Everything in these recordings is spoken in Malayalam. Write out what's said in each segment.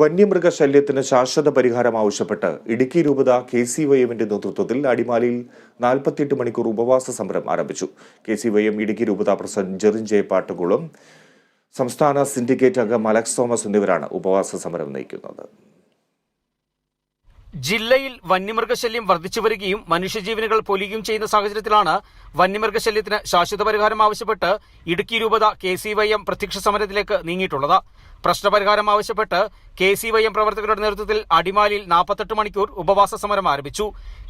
വന്യമൃഗശല്യത്തിന് ശാശ്വത പരിഹാരം ആവശ്യപ്പെട്ട് ഇടുക്കി രൂപത കെ സി വൈ എമ്മിന്റെ നേതൃത്വത്തിൽ അടിമാലിയിൽ നാൽപ്പത്തിയെട്ട് മണിക്കൂർ ഉപവാസ സമരം ആരംഭിച്ചു. K C Y M Idukki രൂപത പ്രസിഡന്റ് ജെറിൻ ജെ പാട്ടുകുളം സംസ്ഥാന സിൻഡിക്കേറ്റ് അംഗം അലക്സ് തോമസ് എന്നിവരാണ് ഉപവാസ സമരം നയിക്കുന്നത്. ജില്ലയിൽ വന്യമൃഗശല്യം വർദ്ധിച്ചു വരികയും മനുഷ്യജീവനുകൾ പൊലിയുകയും ചെയ്യുന്ന സാഹചര്യത്തിലാണ് വന്യമൃഗശല്യത്തിന് ശാശ്വത പരിഹാരം ആവശ്യപ്പെട്ട് ഇടുക്കി രൂപത കെ സി വൈ എം പ്രത്യക്ഷ സമരത്തിലേക്ക് നീങ്ങിയിട്ടുള്ളത്. പ്രശ്നപരിഹാരം ആവശ്യപ്പെട്ട് കെ സി വൈ എം പ്രവർത്തകരുടെ നേതൃത്വത്തിൽ അടിമാലിയിൽ നാൽപ്പത്തെട്ട് മണിക്കൂർ ഉപവാസ സമരം ആരംഭിച്ചു.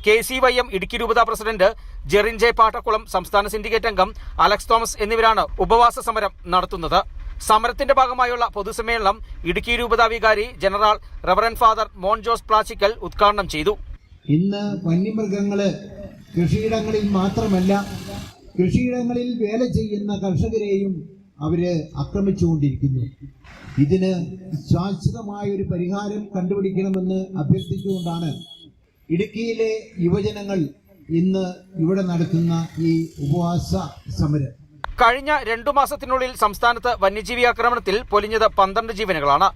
K C Y M Idukki രൂപത പ്രസിഡന്റ് ജെറിൻ ജെ പാട്ടക്കുളം സംസ്ഥാന സിൻഡിക്കേറ്റ് അംഗം അലക്സ് തോമസ് എന്നിവരാണ് ഉപവാസ സമരം നടത്തുന്നത്. സമരത്തിന്റെ ഭാഗമായുള്ള പൊതുസമ്മേളനം ഇടുക്കി രൂപതാ വികാരി general Reverend father Mon Jose Plasickal ഉദ്ഘാടനം ചെയ്തു. ഇന്ന് വന്യമൃഗങ്ങൾ കൃഷിയിടങ്ങളിൽ മാത്രമല്ല കൃഷിയിടങ്ങളിൽ വേല ചെയ്യുന്ന കർഷകരെയും അവർ ആക്രമിച്ചുകൊണ്ടിരിക്കുന്നു. ഇതിന് ശാശ്വതമായ ഒരു പരിഹാരം കണ്ടുപിടിക്കണമെന്ന് അഭ്യർത്ഥിച്ചുകൊണ്ടാണ് ഇടുക്കിയിലെ യുവജനങ്ങൾ ഇന്ന് ഇവിടെ നടത്തുന്ന ഈ ഉപവാസ സമരം. കഴിഞ്ഞ രണ്ടു മാസത്തിനുള്ളിൽ സംസ്ഥാനത്ത് വന്യജീവി ആക്രമണത്തിൽ പൊലിഞ്ഞത് പന്ത്രണ്ട് ജീവനുകളാണ്.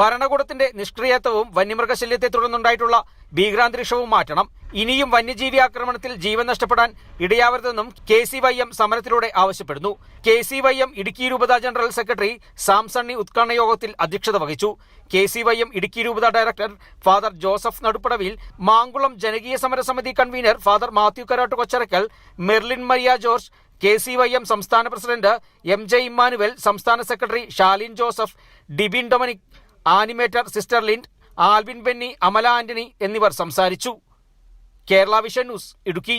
ഭരണകൂടത്തിന്റെ നിഷ്ക്രിയത്വവും വന്യമൃഗശല്യത്തെ തുടർന്നുണ്ടായിട്ടുള്ള ഭീകരാന്തരീക്ഷവും മാറ്റണം. ഇനിയും വന്യജീവി ആക്രമണത്തിൽ ജീവൻ നഷ്ടപ്പെടാൻ ഇടയാവരുതെന്നും കെ സി വൈ എം സമരത്തിലൂടെ ആവശ്യപ്പെടുന്നു. K C Y M Idukki രൂപത ജനറൽ സെക്രട്ടറി സാംസണ്ണി ഉദ്ഘാടന യോഗത്തിൽ അധ്യക്ഷത വഹിച്ചു. K C Y M Idukki രൂപത director father Joseph Nadupadavil Mankulam ജനകീയ സമരസമിതി convener father Mathew Karatt Kocharakkal Merlin Maria George K C Y M സംസ്ഥാന പ്രസിഡന്റ് എം ജെ ഇമ്മാനുവൽ സംസ്ഥാന secretary Shalin Joseph Dibin Dominic animator sister Lind Alvin Benny Amala Antony എന്നിവർ സംസാരിച്ചു. Kerala vision news Idukki.